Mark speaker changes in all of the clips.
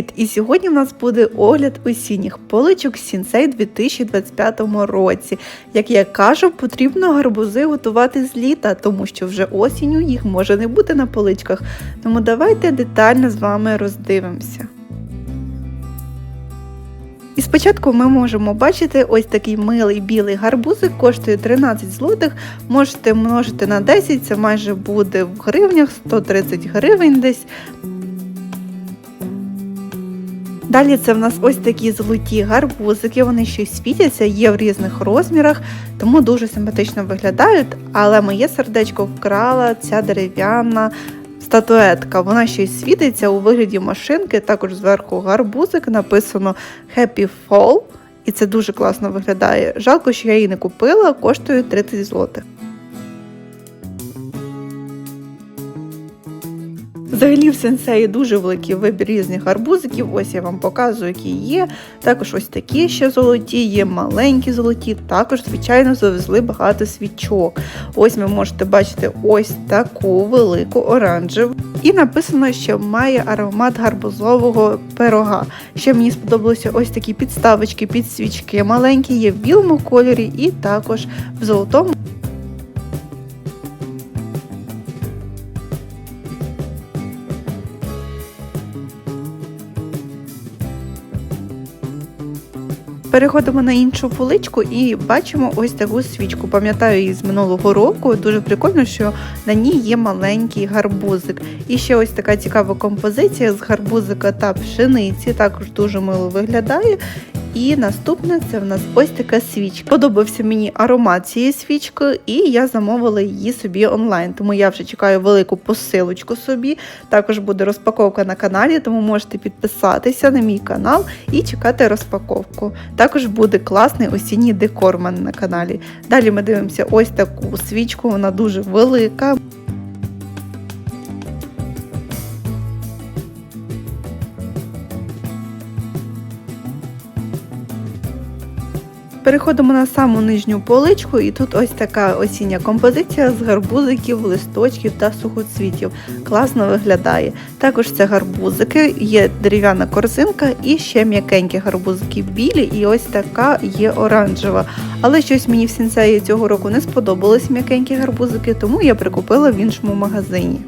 Speaker 1: Привіт! І сьогодні в нас буде огляд осінніх поличок Сінсей 2025 році. Як я кажу, потрібно гарбузи готувати з літа, тому що вже осінню їх може не бути на поличках. Тому давайте детально з вами роздивимося. І спочатку ми можемо бачити ось такий милий білий гарбузик, коштує 13 злотих. Можете множити на 10, це майже буде в гривнях 130 гривень десь. Далі це в нас ось такі золоті гарбузики, вони ще й світяться, є в різних розмірах, тому дуже симпатично виглядають. Але моє сердечко вкрала ця дерев'яна статуетка. Вона ще й світиться у вигляді машинки, також зверху гарбузик, написано Happy Fall. І це дуже класно виглядає. Жалко, що я її не купила, коштує 30 злотих. Взагалі в сенсеї дуже великий вибір різних гарбузиків. Ось я вам показую, які є. Також ось такі ще золоті, є маленькі золоті, також, звичайно, завезли багато свічок. Ось ви можете бачити ось таку велику оранжеву. І написано, що має аромат гарбузового пирога. Ще мені сподобалися ось такі підставочки під свічки. Маленькі є в білому кольорі і також в золотому. Переходимо на іншу поличку і бачимо ось таку свічку. Пам'ятаю її з минулого року. Дуже прикольно, що на ній є маленький гарбузик. І ще ось така цікава композиція з гарбузика та пшениці. Також дуже мило виглядає. І наступне це в нас ось така свічка. Подобався мені аромат цієї свічки, і я замовила її собі онлайн. Тому я вже чекаю велику посилочку собі. Також буде розпаковка на каналі, тому можете підписатися на мій канал і чекати розпаковку. Також буде класний осінній декор в мене на каналі. Далі ми дивимося ось таку свічку, вона дуже велика. Переходимо на саму нижню поличку, і тут ось така осіння композиція з гарбузиків, листочків та сухоцвітів. Класно виглядає. Також це гарбузики, є дерев'яна корзинка і ще м'якенькі гарбузики білі, і ось така є оранжева. Але щось мені в сінцеї цього року не сподобались м'якенькі гарбузики, тому я прикупила в іншому магазині.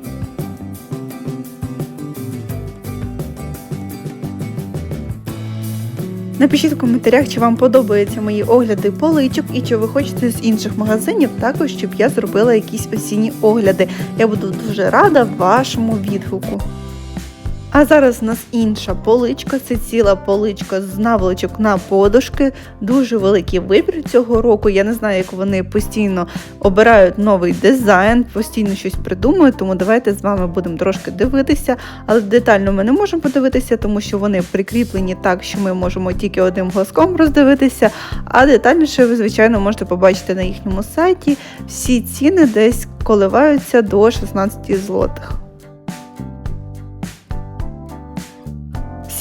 Speaker 1: Напишіть в коментарях, чи вам подобаються мої огляди поличок і чи ви хочете з інших магазинів також, щоб я зробила якісь осінні огляди. Я буду дуже рада вашому відгуку. А зараз у нас інша поличка, це ціла поличка з наволочок на подушки. Дуже великий вибір цього року. Я не знаю, як вони постійно обирають новий дизайн, постійно щось придумують, тому давайте з вами будемо трошки дивитися. Але детально ми не можемо подивитися, тому що вони прикріплені так, що ми можемо тільки одним глазком роздивитися. А детальніше ви, звичайно, можете побачити на їхньому сайті. Всі ціни десь коливаються до 16 злотих.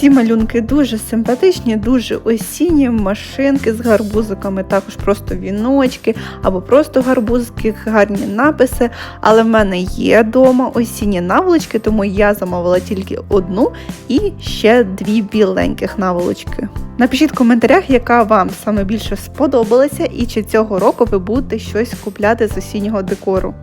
Speaker 1: Ці малюнки дуже симпатичні, дуже осінні машинки з гарбузиками, також просто віночки або просто гарбузики, гарні написи. Але в мене є вдома осінні наволочки, тому я замовила тільки одну і ще дві біленьких наволочки. Напишіть в коментарях, яка вам саме більше сподобалася, і чи цього року ви будете щось купляти з осіннього декору.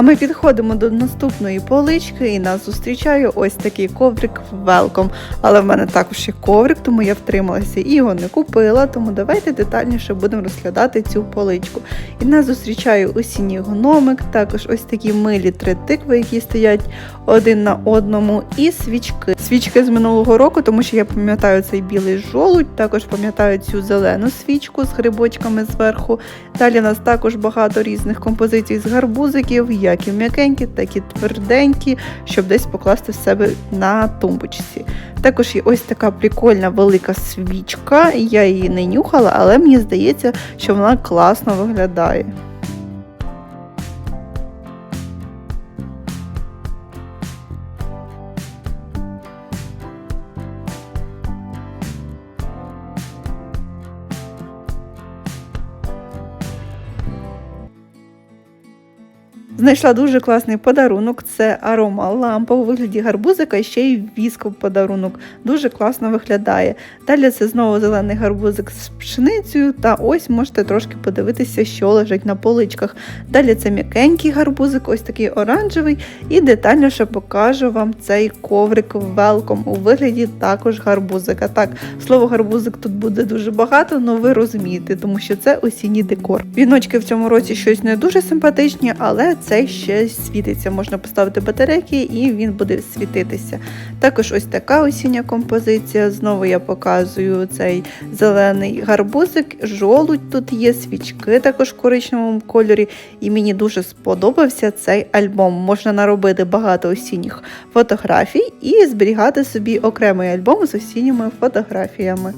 Speaker 1: А ми підходимо до наступної полички і нас зустрічає ось такий коврик Welcome. Але в мене також є коврик, тому я втрималася і його не купила. Тому давайте детальніше будемо розглядати цю поличку. І нас зустрічає осінній гномик, також ось такі милі три тикви, які стоять один на одному, і свічки. Свічки з минулого року, тому що я пам'ятаю цей білий жолудь, також пам'ятаю цю зелену свічку з грибочками зверху. Далі у нас також багато різних композицій з гарбузиків як і м'якенькі, так і тверденькі, щоб десь покласти в себе на тумбочці. Також є ось така прикольна велика свічка, я її не нюхала, але мені здається, що вона класно виглядає. Знайшла дуже класний подарунок. Це арома лампа у вигляді гарбузика ще й віск в подарунок. Дуже класно виглядає. Далі це знову зелений гарбузик з пшеницею. Та ось можете трошки подивитися, що лежить на поличках. Далі це м'якенький гарбузик, ось такий оранжевий. І детальніше покажу вам цей коврик велком у вигляді також гарбузика. Так, слово гарбузик тут буде дуже багато, але ви розумієте, тому що це осінній декор. Віночки в цьому році щось не дуже симпатичні, але цей ще світиться. Можна поставити батарейки і він буде світитися. Також ось така осіння композиція. Знову я показую цей зелений гарбузик, жолудь тут є, свічки також в коричневому кольорі. І мені дуже сподобався цей альбом. Можна наробити багато осінніх фотографій і зберігати собі окремий альбом з осінніми фотографіями.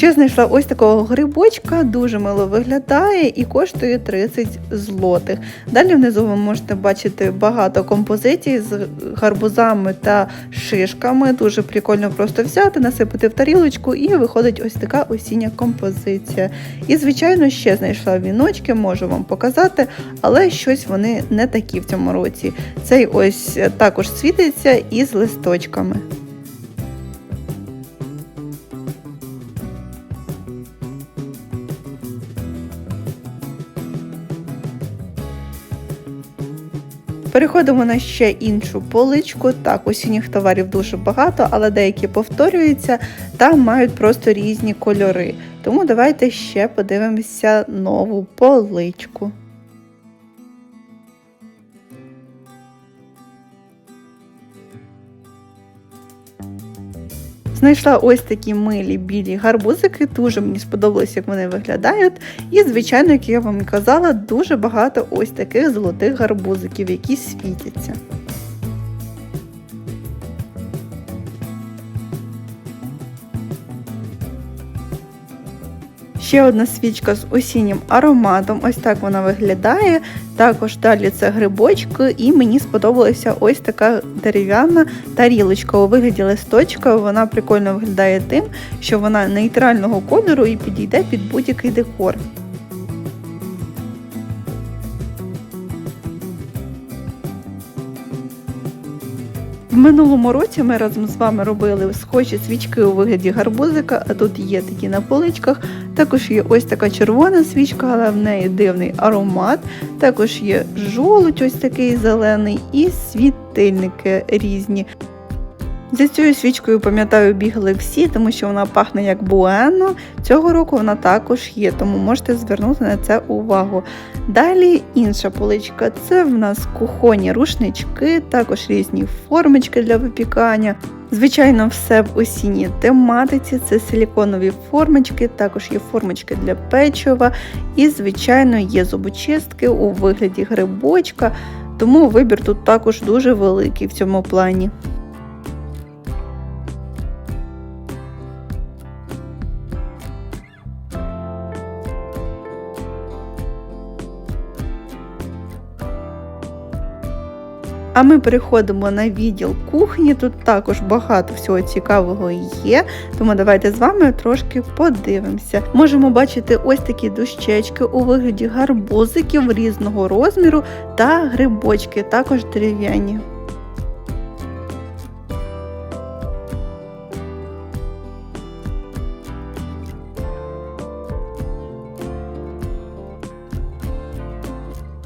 Speaker 1: Ще знайшла ось такого грибочка, дуже мило виглядає і коштує 30 злотих. Далі внизу ви можете бачити багато композицій з гарбузами та шишками. Дуже прикольно просто взяти, насипати в тарілочку і виходить ось така осіння композиція. І, звичайно, ще знайшла віночки, можу вам показати, але щось вони не такі в цьому році. Цей ось також світиться із листочками. Переходимо на ще іншу поличку. Так, осінніх товарів дуже багато, але деякі повторюються та мають просто різні кольори. Тому давайте ще подивимося нову поличку. Знайшла ось такі милі білі гарбузики, дуже мені сподобалось, як вони виглядають. І, звичайно, як я вам казала, дуже багато ось таких золотих гарбузиків, які світяться. Ще одна свічка з осіннім ароматом. Ось так вона виглядає. Також далі це грибочки, і мені сподобалася ось така дерев'яна тарілочка у вигляді листочка. Вона прикольно виглядає тим, що вона нейтрального кольору і підійде під будь-який декор. В минулому році ми разом з вами робили схожі свічки у вигляді гарбузика, а тут є такі на поличках. Також є ось така червона свічка, але в неї дивний аромат. Також є жолудь, ось такий зелений, і світильники різні. За цією свічкою, пам'ятаю, бігали всі, тому що вона пахне як буено. Цього року вона також є, тому можете звернути на це увагу. Далі інша поличка це в нас кухонні рушнички, також різні формочки для випікання. Звичайно, все в осінній тематиці. Це силіконові формочки, також є формочки для печива, і, звичайно, є зубочистки у вигляді грибочка, тому вибір тут також дуже великий в цьому плані. А ми переходимо на відділ кухні. Тут також багато всього цікавого є, тому давайте з вами трошки подивимося. Можемо бачити ось такі дощечки у вигляді гарбузиків різного розміру та грибочки, також дерев'яні.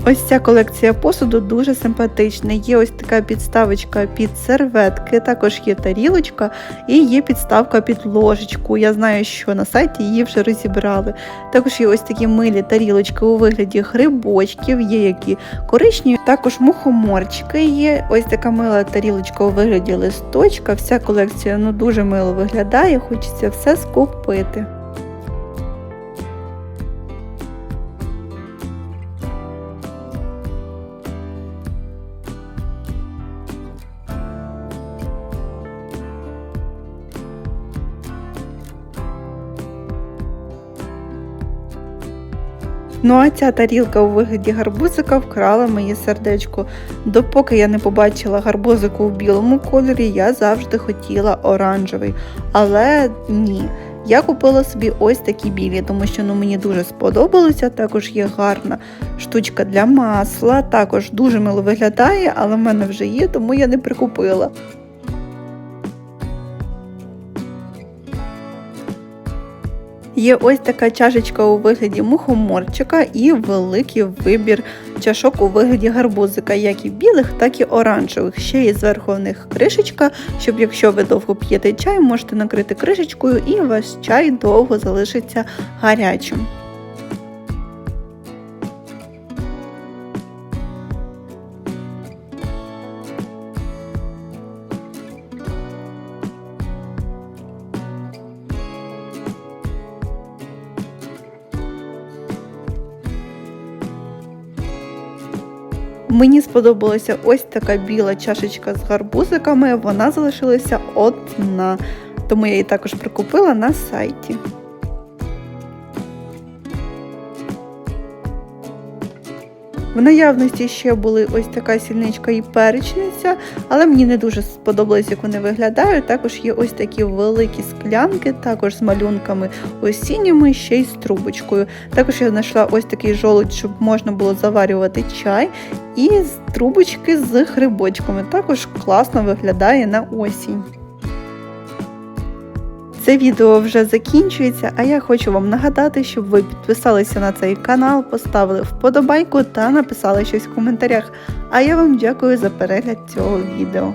Speaker 1: Ось ця колекція посуду дуже симпатична. Є ось така підставочка під серветки, також є тарілочка і є підставка під ложечку. Я знаю, що на сайті її вже розібрали. Також є ось такі милі тарілочки у вигляді грибочків, є які коричневі, також мухоморчики є. Ось така мила тарілочка у вигляді листочка. Вся колекція ну, дуже мило виглядає, хочеться все скупити. Ну а ця тарілка у вигляді гарбузика вкрала моє сердечко. Допоки я не побачила гарбузику в білому кольорі, я завжди хотіла оранжевий. Але ні. Я купила собі ось такі білі, тому що ну, мені дуже сподобалося. Також є гарна штучка для масла, також дуже мило виглядає, але в мене вже є, тому я не прикупила. Є ось така чашечка у вигляді мухоморчика і великий вибір чашок у вигляді гарбузика, як і білих, так і оранжевих. Ще є зверху в них кришечка, щоб якщо ви довго п'єте чай, можете накрити кришечкою і ваш чай довго залишиться гарячим. Мені сподобалася ось така біла чашечка з гарбузиками, вона залишилася одна, тому я її також прикупила на сайті. В наявності ще були ось така сільничка і перечниця, але мені не дуже сподобалось, як вони виглядають. Також є ось такі великі склянки, також з малюнками осінніми, ще й з трубочкою. Також я знайшла ось такий жолудь, щоб можна було заварювати чай, і трубочки з грибочками. Також класно виглядає на осінь. Це відео вже закінчується, а я хочу вам нагадати, щоб ви підписалися на цей канал, поставили вподобайку та написали щось в коментарях. А я вам дякую за перегляд цього відео.